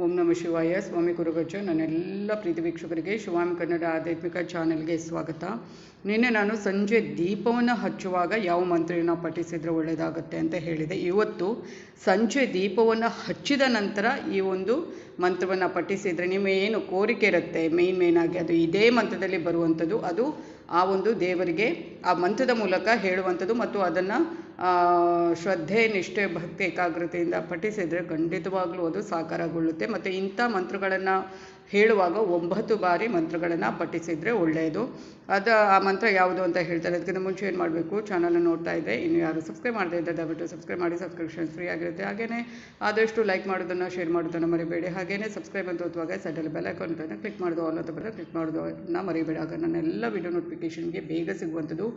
ಓಂ ನಮಃ ಶಿವಾಯ ಸ್ವಾಮಿ ಕುರುಗಚ್ಚ ನನ್ನೆಲ್ಲ ಪ್ರೀತಿ ವೀಕ್ಷಕರಿಗೆ ಶಿವಾಮಿ ಕನ್ನಡ ಆಧ್ಯಾತ್ಮಿಕ ಚಾನೆಲ್ಗೆ ಸ್ವಾಗತ. ನಿನ್ನೆ ನಾನು ಸಂಜೆ ದೀಪವನ್ನು ಹಚ್ಚುವಾಗ ಯಾವ ಮಂತ್ರವನ್ನು ಪಠಿಸಿದರೆ ಒಳ್ಳೆಯದಾಗುತ್ತೆ ಅಂತ ಹೇಳಿದೆ. ಇವತ್ತು ಸಂಜೆ ದೀಪವನ್ನು ಹಚ್ಚಿದ ನಂತರ ಈ ಒಂದು ಮಂತ್ರವನ್ನು ಪಠಿಸಿದರೆ ನಿಮ್ಮ ಏನು ಕೋರಿಕೆ ಇರುತ್ತೆ? ಮೇಯ್ನ್ ಮೇಯ್ನಾಗಿ ಅದು ಇದೇ ಮಂತ್ರದಲ್ಲಿ ಬರುವಂಥದ್ದು, ಅದು ಆ ಒಂದು ದೇವರಿಗೆ ಆ ಮಂತ್ರದ ಮೂಲಕ ಹೇಳುವಂಥದ್ದು ಮತ್ತು ಅದನ್ನು ಶ್ರದ್ಧೆ, ನಿಷ್ಠೆ, ಭಕ್ತಿ, ಏಕಾಗ್ರತೆಯಿಂದ ಪಠಿಸಿದರೆ ಖಂಡಿತವಾಗ್ಲೂ ಅದು ಸಾಕಾರಗೊಳ್ಳುತ್ತೆ. ಮತ್ತು ಇಂಥ ಮಂತ್ರಗಳನ್ನು ಹೇಳುವಾಗ ಒಂಬತ್ತು ಬಾರಿ ಮಂತ್ರಗಳನ್ನು ಪಠಿಸಿದರೆ ಒಳ್ಳೆಯದು. ಅದು ಆ ಮಂತ್ರ ಯಾವುದು ಅಂತ ಹೇಳ್ತಾರೆ. ಅದಕ್ಕಿಂತ ಮುಂಚೆ ಏನು ಮಾಡಬೇಕು? ಚಾನಲ್ನ ನೋಡ್ತಾ ಇದ್ದರೆ ಇನ್ನು ಯಾರು ಸಬ್ಸ್ಕ್ರೈಬ್ ಮಾಡದೇ ಇದ್ದರೆ ದಯವಿಟ್ಟು ಸಬ್ಸ್ಕ್ರೈಬ್ ಮಾಡಿ. ಸಬ್ಸ್ಕ್ರಿಪ್ಷನ್ ಫ್ರೀ ಆಗಿರುತ್ತೆ. ಹಾಗೆಯೇ ಆದಷ್ಟು ಲೈಕ್ ಮಾಡೋದನ್ನು ಶೇರ್ ಮಾಡೋದನ್ನು ಮರಿಬೇಡಿ. ಹಾಗೆಯೇ ಸಬ್ಸ್ಕ್ರೈಬ್ ಅಂತ ಓದುವಾಗ ಸೈಡಲ್ಲಿ ಬೆಲ್ ಐಕಾನ್ ಕ್ಲಿಕ್ ಮಾಡೋದು ಆಲ್ ಅಂತ ಬರೋದು ಕ್ಲಿಕ್ ಮಾಡೋದನ್ನು ಮರಿಬೇಡಿ. ಆಗ ನನ್ನೆಲ್ಲ ವಿಡಿಯೋ ನೋಟಿಫಿಕೇಷನ್ಗೆ ಬೇಗ ಸಿಗುವಂಥದ್ದು.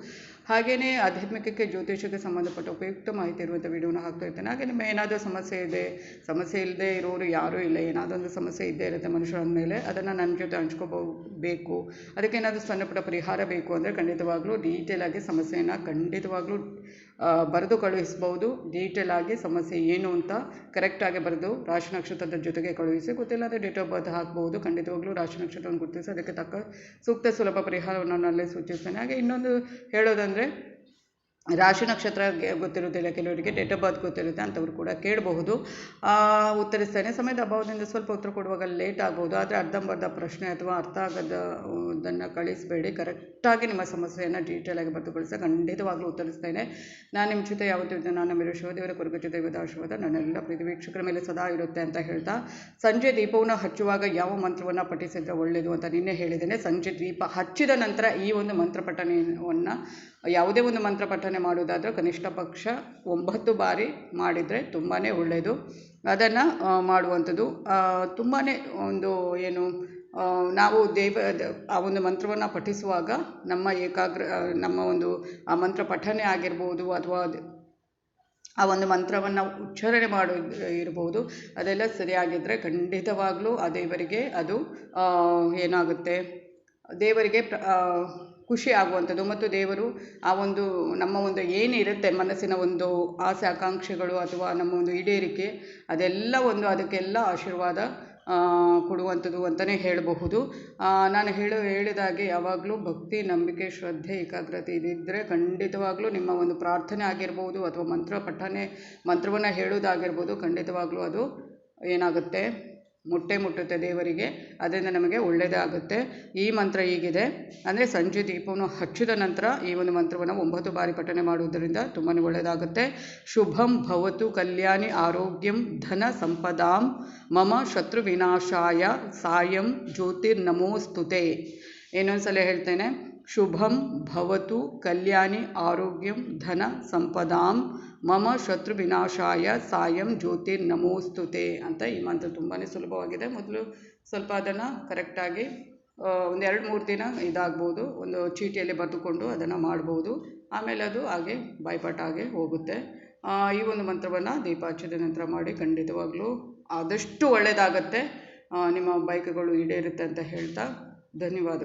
ಹಾಗೆಯೇ ಆಧ್ಯಾತ್ಮಿಕಕ್ಕೆ ಜ್ಯೋತಿಷಕ್ಕೆ ಸಂಬಂಧಪಟ್ಟ ಉಪಯುಕ್ತ ಮಾಹಿತಿ ಇರುವಂಥ ವಿಡಿಯೋನ ಹಾಕ್ತಾ ಇರ್ತೇನೆ. ಹಾಗೆ ನಿಮ್ಮ ಏನಾದರೂ ಸಮಸ್ಯೆ ಇದೆ, ಸಮಸ್ಯೆ ಇಲ್ಲದೆ ಇರೋರು ಯಾರೂ ಇಲ್ಲ, ಏನಾದರೂ ಒಂದು ಸಮಸ್ಯೆ ಇದ್ದೇ ಇರುತ್ತೆ ಮನುಷ್ಯರ ಮೇಲೆ ಅದನ್ನು ನನ್ನ ಜೊತೆ ಹಂಚ್ಕೋಬೇಕು. ಅದಕ್ಕೆ ಏನಾದರೂ ಸಣ್ಣ ಪುಟ್ಟ ಪರಿಹಾರ ಬೇಕು ಅಂದರೆ ಖಂಡಿತವಾಗ್ಲೂ ಡೀಟೇಲಾಗಿ ಸಮಸ್ಯೆಯನ್ನು ಖಂಡಿತವಾಗ್ಲೂ ಬರೆದು ಕಳುಹಿಸ್ಬೋದು. ಡೀಟೇಲಾಗಿ ಸಮಸ್ಯೆ ಏನು ಅಂತ ಕರೆಕ್ಟಾಗಿ ಬರೆದು ರಾಶಿ ನಕ್ಷತ್ರದ ಜೊತೆಗೆ ಕಳುಹಿಸಿ ಗೊತ್ತಿಲ್ಲ ಅಂದರೆ ಡೇಟ್ ಆಫ್ ಬರ್ತ್ ಹಾಕ್ಬೋದು. ಖಂಡಿತವಾಗ್ಲೂ ರಾಶಿ ನಕ್ಷತ್ರವನ್ನು ಗುರುತಿಸಿ, ಅದಕ್ಕೆ ತಕ್ಕ ಸೂಕ್ತ ಸುಲಭ ಪರಿಹಾರವನ್ನು ನಾನು ಅಲ್ಲೇ ಸೂಚಿಸ್ತೇನೆ. ಹಾಗೆ ಇನ್ನೊಂದು ಹೇಳೋದಂದರೆ ರಾಶಿ ನಕ್ಷತ್ರ ಗೊತ್ತಿರುವುದಿಲ್ಲ, ಕೆಲವರಿಗೆ ಡೇಟ್ ಆಫ್ ಬರ್ತ್ ಗೊತ್ತಿರುತ್ತೆ ಅಂಥವ್ರು ಕೂಡ ಕೇಳಬಹುದು. ಉತ್ತರಿಸ್ತೇನೆ. ಸಮಯದ ಅಭಾವದಿಂದ ಸ್ವಲ್ಪ ಉತ್ತರ ಕೊಡುವಾಗ ಲೇಟ್ ಆಗ್ಬೋದು. ಆದರೆ ಅರ್ಧಂಬರ್ಧ ಪ್ರಶ್ನೆ ಅಥವಾ ಅರ್ಥ ಆಗದ ಅದನ್ನು ಕಳಿಸಬೇಡಿ ಕರೆಕ್ಟಾಗಿ ನಿಮ್ಮ ಸಮಸ್ಯೆಯನ್ನು ಡೀಟೇಲಾಗಿ ಬರೆದುಗೊಳಿಸಿ ಖಂಡಿತವಾಗ್ಲೂ ಉತ್ತರಿಸ್ತೇನೆ. ನಾನು ನಿಮ್ಮ ಜೊತೆ ಯಾವತ್ತೂ ನಾನು ನಮ್ಮ ಶಿವದೇವರ ಕುರುಗು ದೈವದ ಆಶೀರ್ವಾದ ನನ್ನೆಲ್ಲ ಪ್ರೀತಿ ವೀಕ್ಷಕರ ಮೇಲೆ ಸದಾ ಇರುತ್ತೆ ಅಂತ ಹೇಳ್ತಾ ಸಂಜೆ ದೀಪವನ್ನು ಹಚ್ಚುವಾಗ ಯಾವ ಮಂತ್ರವನ್ನು ಪಠಿಸಿದರೆ ಒಳ್ಳೆಯದು ಅಂತ ನಿನ್ನೆ ಹೇಳಿದ್ದೇನೆ. ಸಂಜೆ ದೀಪ ಹಚ್ಚಿದ ನಂತರ ಈ ಒಂದು ಮಂತ್ರ ಪಠಣವನ್ನು ಯಾವುದೇ ಒಂದು ಮಂತ್ರ ಪಠನೆ ಮಾಡುವುದಾದರೆ ಕನಿಷ್ಠ ಪಕ್ಷ ಒಂಬತ್ತು ಬಾರಿ ಮಾಡಿದರೆ ತುಂಬಾ ಒಳ್ಳೆಯದು ಅದನ್ನು ಮಾಡುವಂಥದ್ದು. ತುಂಬಾ ಒಂದು ಏನು ನಾವು ದೇವ, ಆ ಒಂದು ಮಂತ್ರವನ್ನು ಪಠಿಸುವಾಗ ನಮ್ಮ ಏಕಾಗ್ರ ನಮ್ಮ ಒಂದು, ಆ ಮಂತ್ರ ಪಠನೆ ಆಗಿರ್ಬೋದು ಅಥವಾ ಆ ಒಂದು ಮಂತ್ರವನ್ನು ಉಚ್ಚಾರಣೆ ಮಾಡೋದು ಇರ್ಬೋದು. ಅದೆಲ್ಲ ಸರಿಯಾಗಿದ್ದರೆ ಖಂಡಿತವಾಗಲೂ ಆ ದೇವರಿಗೆ ಅದು ಏನಾಗುತ್ತೆ? ದೇವರಿಗೆ ಪ್ರ ಖುಷಿ ಆಗುವಂಥದ್ದು ಮತ್ತು ದೇವರು ಆ ಒಂದು ನಮ್ಮ ಒಂದು ಏನಿರುತ್ತೆ ಮನಸ್ಸಿನ ಒಂದು ಆಸೆ, ಆಕಾಂಕ್ಷೆಗಳು ಅಥವಾ ನಮ್ಮ ಒಂದು ಈಡೇರಿಕೆ, ಅದೆಲ್ಲ ಒಂದು ಅದಕ್ಕೆಲ್ಲ ಆಶೀರ್ವಾದ ಕೊಡುವಂಥದ್ದು ಅಂತಲೇ ಹೇಳಬಹುದು. ನಾನು ಹೇಳು, ಹೇಳಿದಾಗೆ ಯಾವಾಗಲೂ ಭಕ್ತಿ, ನಂಬಿಕೆ, ಶ್ರದ್ಧೆ, ಏಕಾಗ್ರತೆ ಇದಿದ್ದರೆ ಖಂಡಿತವಾಗಲೂ ನಿಮ್ಮ ಒಂದು ಪ್ರಾರ್ಥನೆ ಆಗಿರ್ಬೋದು ಅಥವಾ ಮಂತ್ರ ಪಠನೆ ಮಂತ್ರವನ್ನು ಹೇಳೋದಾಗಿರ್ಬೋದು ಖಂಡಿತವಾಗಲೂ ಅದು ಏನಾಗುತ್ತೆ? ಮುಟ್ಟೆ ಮುಟ್ಟುತ್ತೆ ದೇವರಿಗೆ, ಅದರಿಂದ ನಮಗೆ ಒಳ್ಳೆಯದಾಗುತ್ತೆ ಈ ಮಂತ್ರ ಹೀಗಿದೆ. ಅಂದರೆ ಸಂಜೆ ದೀಪವನ್ನು ಹಚ್ಚಿದ ನಂತರ ಈ ಒಂದು ಮಂತ್ರವನ್ನು ಒಂಬತ್ತು ಬಾರಿ ಪಠನೆ ಮಾಡುವುದರಿಂದ ತುಂಬಾ ಒಳ್ಳೆಯದಾಗುತ್ತೆ ಶುಭಂ ಭವತು ಕಲ್ಯಾಣಿ ಆರೋಗ್ಯಂ ಧನ ಸಂಪದಾಂ ಮಮ ಶತ್ರು ವಿನಾಶಾಯ ಸಾಯಂ ಜ್ಯೋತಿರ್ನಮೋಸ್ತುತೆ. ಇನ್ನೊಂದ್ಸಲ ಹೇಳ್ತೇನೆ. ಶುಭಂ ಭವತು ಕಲ್ಯಾಣಿ ಆರೋಗ್ಯಂ ಧನ ಸಂಪದಾಂ ಮಮ ಶತ್ರು ವಿನಾಶಾಯ ಸಾಯಂ ಜ್ಯೋತಿರ್ನಮೋಸ್ತುತೆ ಅಂತ ಈ ಮಂತ್ರ ತುಂಬಾ ಸುಲಭವಾಗಿದೆ. ಮೊದಲು ಸ್ವಲ್ಪ ಅದನ್ನು ಕರೆಕ್ಟಾಗಿ ಒಂದು ಎರಡು ಮೂರು ದಿನ ಇದಾಗ್ಬೋದು. ಒಂದು ಚೀಟಿಯಲ್ಲಿ ಬರೆದುಕೊಂಡು ಅದನ್ನು ಮಾಡ್ಬೋದು. ಆಮೇಲೆ ಅದು ಹಾಗೆ ಬಾಯ್ಪಾಟಾಗೆ ಹೋಗುತ್ತೆ. ಈ ಒಂದು ಮಂತ್ರವನ್ನು ದೀಪಾಚದ ನಂತರ ಮಾಡಿ ಖಂಡಿತವಾಗ್ಲೂ ಆದಷ್ಟು ಒಳ್ಳೆಯದಾಗತ್ತೆ ನಿಮ್ಮ ಬೈಕ್ಗಳು ಈಡೇರುತ್ತೆ ಅಂತ ಹೇಳ್ತಾ धन्यवाद